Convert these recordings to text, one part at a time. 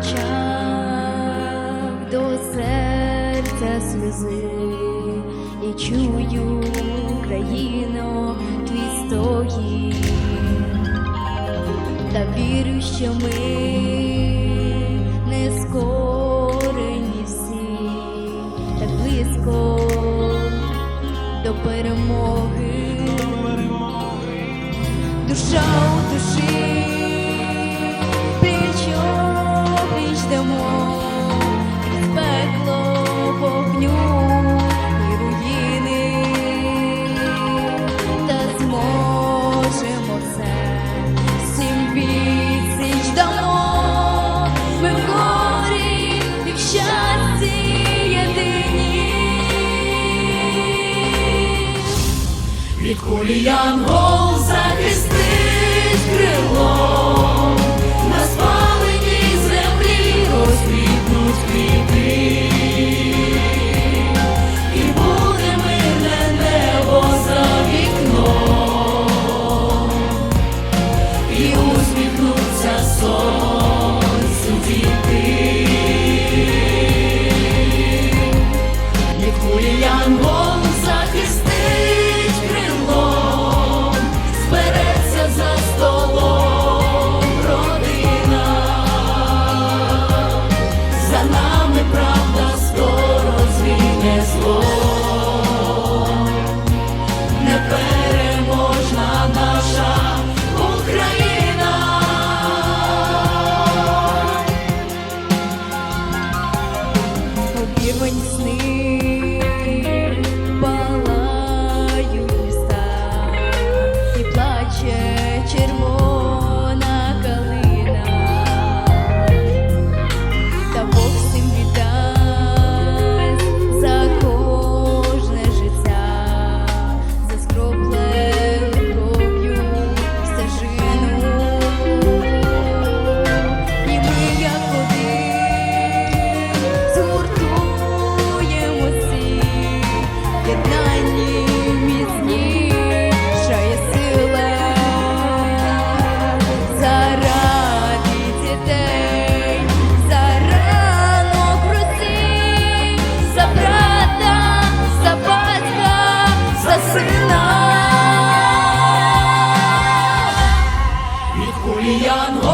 очах до серця сльози і чую Україно твій стої, та вірю, що ми не скорені всі, так близько до перемоги. до перемоги, душа у душі. Дамо, крізь пекло вогню і руїни, та зможемо все, всім відсіч дамо, ми в горі і в щасті єдині. Від кулі янгол захистить крило, нами правда скоро звільне зло, непереможна наша Україна. Обірвані сни. Uyan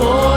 for